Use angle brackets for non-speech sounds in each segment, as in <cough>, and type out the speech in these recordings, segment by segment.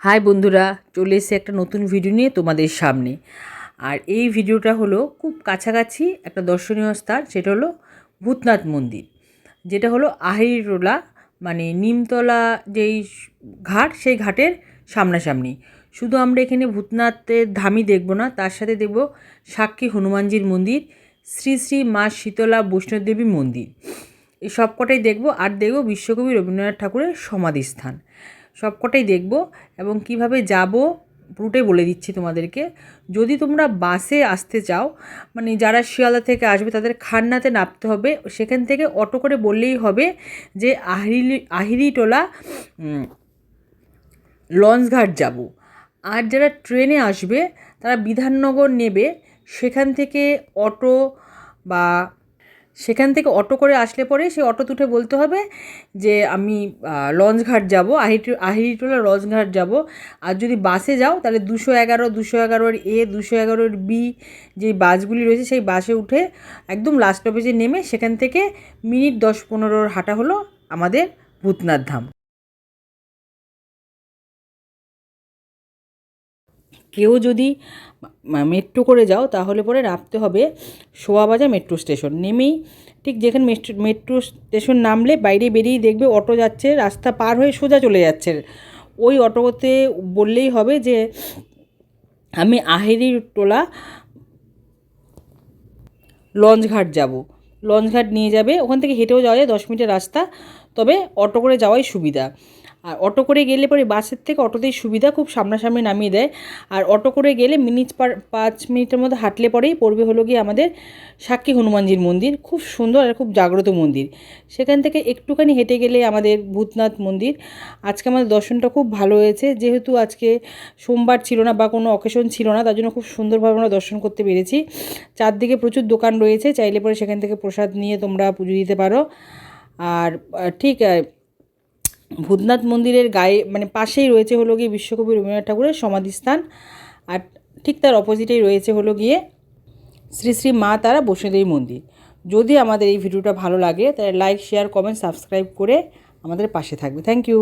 High বন্ধুরা, চলে এসেছে একটা নতুন ভিডিও নিয়ে তোমাদের সামনে। আর এই ভিডিওটা হলো খুব কাছাকাছি একটা দর্শনীয় স্থান, সেটা হলো ভূতনাথ মন্দির। যেটা হলো আহিরোলা মানে নিমতলা যেই ঘাট, সেই ঘাটের সামনাসামনি। শুধু আমরা এখানে ভূতনাথের ধামই দেখব না, তার সাথে দেখব সাক্ষী হনুমানজির মন্দির, শ্রী শ্রী মা শীতলা বৈষ্ণবদেবী মন্দির। এই সবকটাই দেখব আর দেখব বিশ্বকবি রবীন্দ্রনাথ ঠাকুরের সমাধিস্থান। সবকটাই দেখব এবং কীভাবে যাব পুরোটাই বলে দিচ্ছি তোমাদেরকে। যদি তোমরা বাসে আসতে চাও মানে যারা শিয়ালদা থেকে আসবে তাদের খান্নাতে নামতে হবে। সেখান থেকে অটো করে বললেই হবে যে আহিরি আহিরিটোলা লঞ্চঘাট যাব। আর যারা ট্রেনে আসবে, তারা বিধাননগর নেবে। সেখান থেকে অটো বা সেখান থেকে অটো করে আসলে পরে সে অটো উঠে বলতে হবে যে আমি লঞ্চঘাট যাব, আহিটি আহিরিটোলা লঞ্চঘাট যাব। আর যদি বাসে যাও, তাহলে দুশো এগারো, দুশো এগারোর এ, দুশো এগারোর বি যে বাসগুলি রয়েছে সেই বাসে উঠে একদম লাস্ট স্টপেজে নেমে সেখান থেকে মিনিট দশ পনেরোর হাঁটা হলো আমাদের ভূতনাথ ধাম। কেউ যদি মেট্রো করে যাও, তাহলে পরে নামতে হবে শোয়াবাজার মেট্রো স্টেশন নেমেই ঠিক যেখানে মেট্রো মেট্রো স্টেশন নামলে বাইরে বেরিয়েই দেখবে অটো যাচ্ছে, রাস্তা পার হয়ে সোজা চলে যাচ্ছে। ওই অটোতে বললেই হবে যে, আমি আহেরি টোলা লঞ্চঘাট যাব। লঞ্চঘাট নিয়ে যাবে, ওখান থেকে হেঁটেও যাওয়া যায়, দশ মিনিটের রাস্তা। তবে অটো করে যাওয়াই সুবিধা। আর অটো করে গেলে পরে বাসের থেকে অটোতেই সুবিধা, খুব সামনাসামনি নামিয়ে দেয়। আর অটো করে গেলে মিনিট পার পাঁচ মিনিটের মধ্যে হাঁটলে পরেই পড়বে হলো গিয়ে আমাদের সাক্ষী হনুমানজির মন্দির। খুব সুন্দর আর খুব জাগ্রত মন্দির। সেখান থেকে একটুখানি হেঁটে গেলে আমাদের ভূতনাথ মন্দির। আজকে আমাদের দর্শনটা খুব ভালো হয়েছে। যেহেতু আজকে সোমবার ছিল না বা কোনো অকেশন ছিল না, তার জন্য খুব সুন্দরভাবে আমরা দর্শন করতে পেরেছি। চারদিকে প্রচুর দোকান রয়েছে, চাইলে পরে সেখান থেকে প্রসাদ নিয়ে তোমরা পুজো দিতে পারো। আর ঠিক ভূতনাথ মন্দিরের গায়ে মানে পাশেই রয়েছে হলো গিয়ে বিশ্বকবি রবীন্দ্রনাথ ঠাকুরের সমাধিস্থান। আর ঠিক তার অপোজিটেই রয়েছে হলো গিয়ে শ্রী শ্রী মা তারা বসুদেবী মন্দির। যদি আমাদের এই ভিডিওটা ভালো লাগে, তাহলে লাইক শেয়ার কমেন্ট সাবস্ক্রাইব করে আমাদের পাশে থাকবে। থ্যাংক ইউ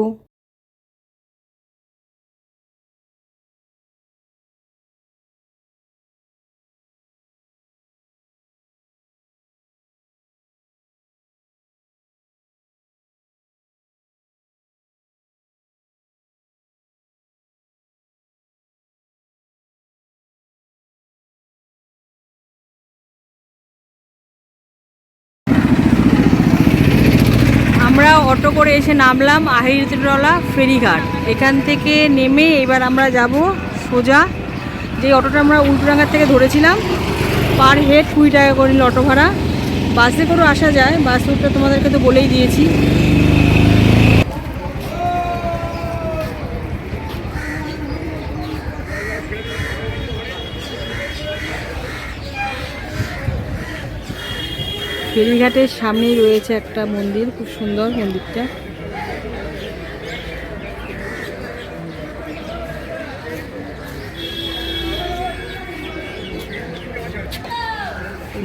অটো করে এসে নামলাম আহিরতলা ফেরিঘাট। এখান থেকে নেমে এবার আমরা যাব সোজা। যে অটোটা আমরা উল্টোডাঙ্গার থেকে ধরেছিলাম, পার হেড কুড়ি টাকা করে অটো ভাড়া বাসে করে আসা যায়, বাস রুটটা তোমাদেরকে তো বলেই দিয়েছি। ফেরিঘাটের সামনেই রয়েছে একটা মন্দির, খুব সুন্দর মন্দিরটা।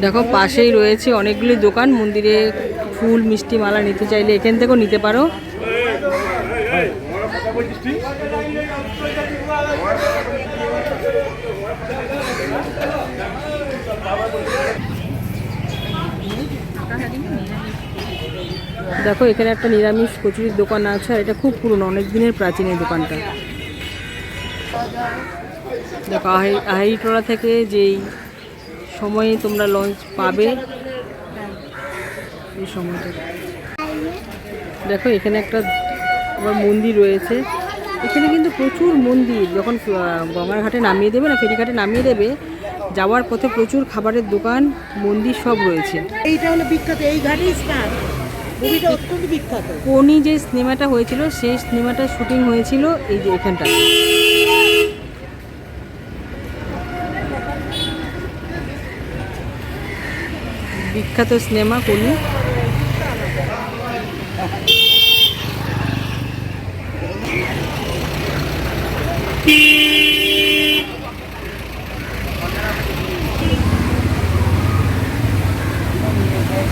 দেখো, পাশেই রয়েছে অনেকগুলি দোকান, মন্দিরে ফুল, মিষ্টি মালা নিতে চাইলে এখান থেকেও নিতে পারো। দেখো, এখানে একটা নিরামিষ কচুরির দোকান আছে, আর এটা খুব পুরনো, অনেক দিনের প্রাচীন এই দোকানটা। দেখো, আহি আহিটোলা থেকে যেই সময়ে তোমরা লঞ্চ পাবে, এই সময়টা। দেখো, এখানে একটা আবার মন্দির রয়েছে। এখানে কিন্তু প্রচুর মন্দির, যখন গঙ্গার ঘাটে নামিয়ে দেবে না ফেরিঘাটে নামিয়ে দেবে, যাওয়ার পথে প্রচুর খাবারের দোকান, মন্দির সব রয়েছে। এইটা হলো বিখ্যাত, এই ঘাটেই স্থান মুভিটা অত্যন্ত বিখ্যাত। কোনি যে সিনেমাটা হয়েছিল, সেই সিনেমাটার শুটিং হয়েছিল এই যে এখানটা বিখ্যাত সিনেমা কোনি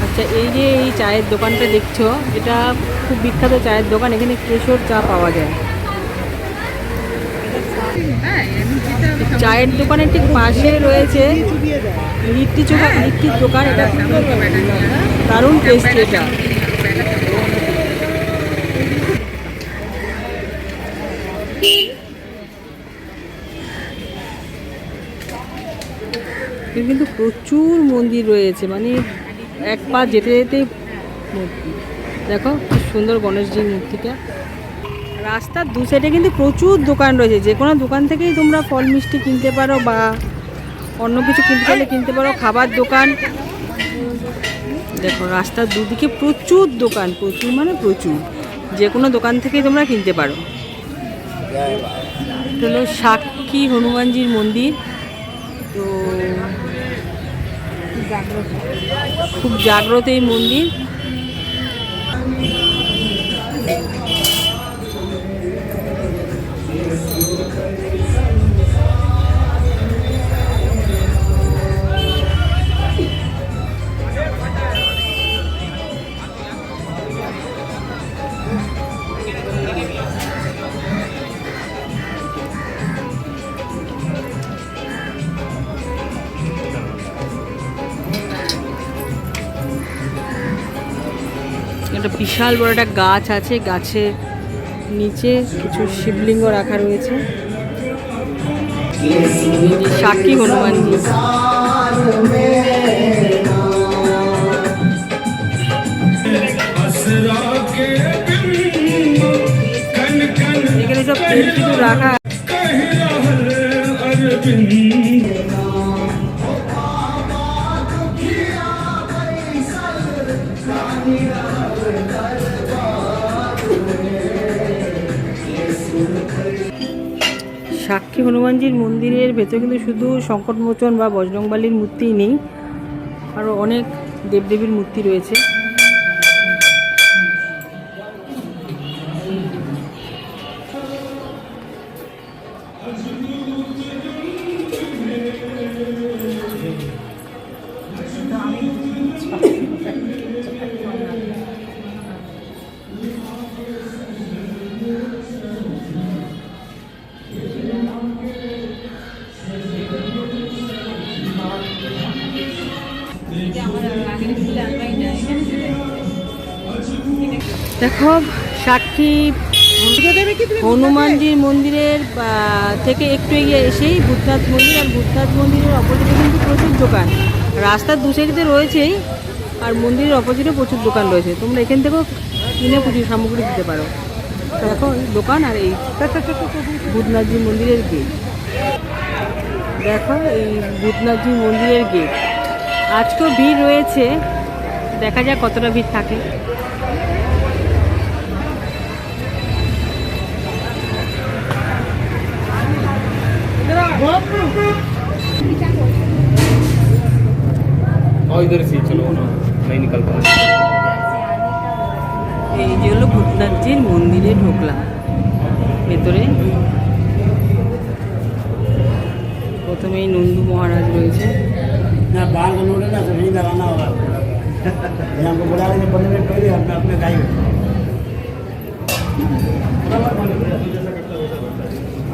আচ্ছা এই যে এই চায়ের দোকানটা দেখছ, এটা খুব বিখ্যাত চায়ের দোকান, এখানে কেশর চা পাওয়া যায়। চায়ের দোকানের ঠিক পাশে রয়েছে লিট্টি চোখা লিট্টির দোকান এটা দারুণ টেস্টি এটা। কিন্তু প্রচুর মন্দির রয়েছে মানে এক পা যেতে যেতে মূর্তি। দেখো খুব সুন্দর গণেশজির মূর্তিটা। রাস্তার দু সাইডে কিন্তু প্রচুর দোকান রয়েছে। যে কোনো দোকান থেকেই তোমরা ফল, মিষ্টি কিনতে পারো বা অন্য কিছু কিনতে চাইলে কিনতে পারো। খাবার দোকান। দেখো, রাস্তার দুদিকে প্রচুর দোকান, প্রচুর মানে প্রচুর। যে কোনো দোকান থেকেই তোমরা কিনতে পারো। হলো সাক্ষী হনুমানজির মন্দির। তো খুব জাগ্রত এই মন্দির। একটা বিশাল বড় একটা গাছ আছে গাছে নিচে কিছু শিবলিঙ্গ রাখা রয়েছে। সাক্ষী হনুমানজি এখানে সব কিছু রাখা সাক্ষী হনুমানজির মন্দিরের ভেতরে কিন্তু শুধু সংকটমোচন বা বজরংবালির মূর্তিই নেই আরও অনেক দেবদেবীর মূর্তি রয়েছে। দেখো, সাক্ষী হনুমানজির মন্দিরের থেকে একটু এগিয়ে এসেই ভূতনাথ মন্দির আর ভূতনাথ মন্দিরের অপোজিটে কিন্তু প্রচুর দোকান। রাস্তার দু সাইডে রয়েছেই, আর মন্দিরের অপোজিটে প্রচুর দোকান রয়েছে। তোমরা এখান থেকেও কিনে পুজোর সামগ্রী দিতে পারো। দেখো দোকান আর এই ভূতনাথজি মন্দিরের গেট। দেখো, এই ভূতনাথজি মন্দিরের গেট। আজকেও ভিড় রয়েছে, দেখা যাক কতটা ভিড় থাকে। और इधर से ही चलो ना नहीं निकल पा रहा এই যে হলো ভূতনাথজির মন্দিরে ঢুকলাম ভেতরে প্রথমেই নন্দু মহারাজ রয়েছে ना बाल बनोगे ना तो नहीं लगाना होगा ये हमको बुला लेंगे पंद्रह मिनट पहले हमने अपने गाय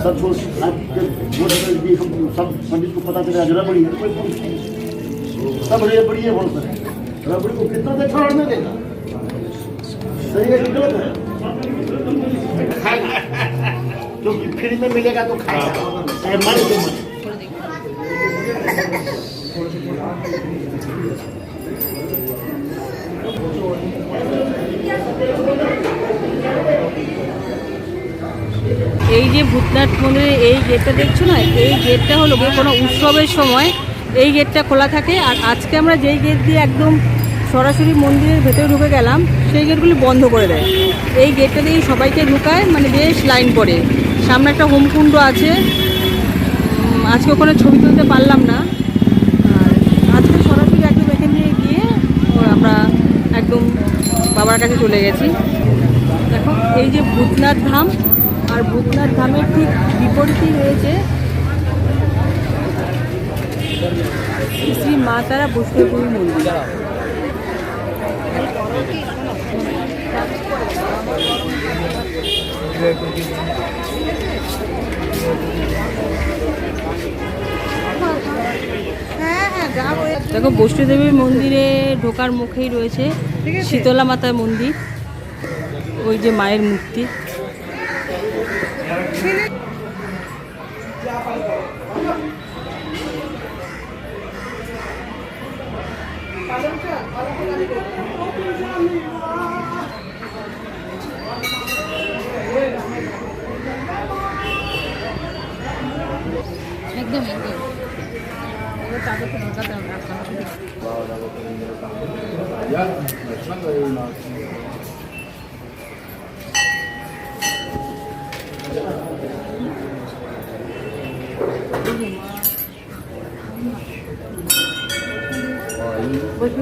सब कुछ सब पंडित को पता चला रबड़ी है सब रबड़ी है बोलते हैं। रबड़ी को कितना देर छोड़ने देगा सही है कि गलत है? <laughs> फ्री में मिलेगा तो खाएगा। चाहे मरे तो मरे এই যে ভূতনাথ মন্দিরের এই গেটটা দেখছ না? এই গেটটা হলো কোনো উৎসবের সময় এই গেটটা খোলা থাকে। আর আজকে আমরা যেই গেট দিয়ে একদম সরাসরি মন্দিরের ভেতরে ঢুকে গেলাম, সেই গেটগুলি বন্ধ করে দেয়। এই গেটটা দিয়ে সবাইকে ঢুকায় মানে বেশ লাইন পড়ে। সামনে একটা হোমকুণ্ড আছে। আজকে ওখানে ছবি তুলতে পারলাম না। আর আজকে সরাসরি একদম এখানে গিয়ে আমরা একদম বাবার কাছে চলে গেছি। দেখো, এই যে ভূতনাথ ধাম আর ভূতনাথ ধামের ঠিক বিপরীতেই রয়েছে শ্রী মা তারা বৈষ্ণবী মন্দির। দেখো বৈষ্ণদেবীর মন্দিরে ঢোকার মুখেই রয়েছে শীতলা মাতার মন্দির ওই যে মায়ের মূর্তি। একদম একদম। এবার তাদেরকে ঢোকাতে হবে দেখো,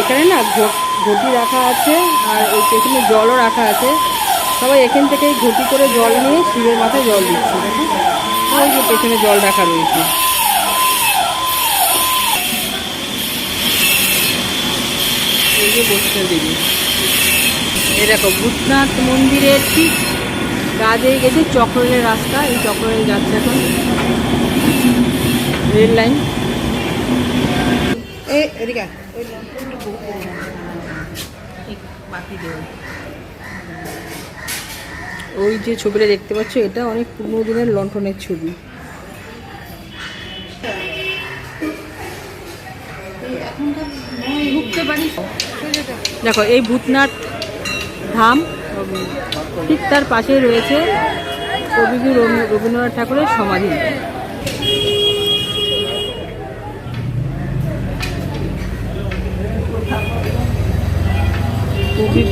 এখানে না ঘটি রাখা আছে আর ওই পেছনে জলও রাখা আছে। সবাই এখান থেকে ঘটি করে জল নিয়ে শিবের মাথায় জল দিচ্ছে। দেখো ওই যে পেছনে জল রাখা রয়েছে। এই যে বৈষ্ণব দেবী। এই দেখো ভূতনাথ মন্দিরের ঠিক গা দিয়ে গেছে চক্রের রাস্তা। এই চক্রের যাচ্ছে এখন। Rail line. এদিকে বাকি দেব। ওই যে ছবিটা দেখতে পাচ্ছ, এটা অনেক পুরনো দিনের লণ্ঠনের ছবি। দেখো, এই ভূতনাথ ধাম ঠিক তার পাশেই রয়েছে কবিগুরু রবীন্দ্রনাথ ঠাকুরের সমাধি। কবি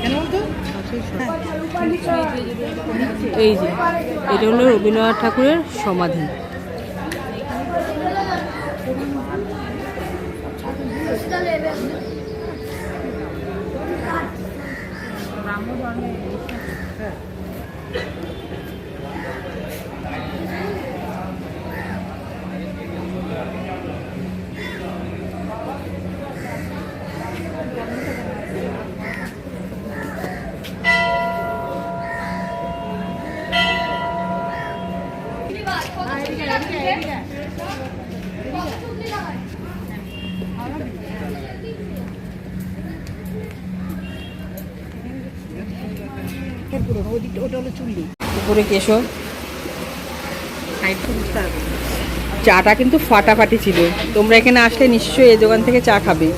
কেন বলতো? এই যে এটা হলো রবীন্দ্রনাথ ঠাকুরের সমাধি। পুরনো ওদিকটা ওটা হলো চুল্লি। উপরে কেশব সাইডটা চাটা কিন্তু ফাটাফাটি ছিল। তোমরা এখানে আসলে নিশ্চয়ই এই দোকান থেকে চা খাবে।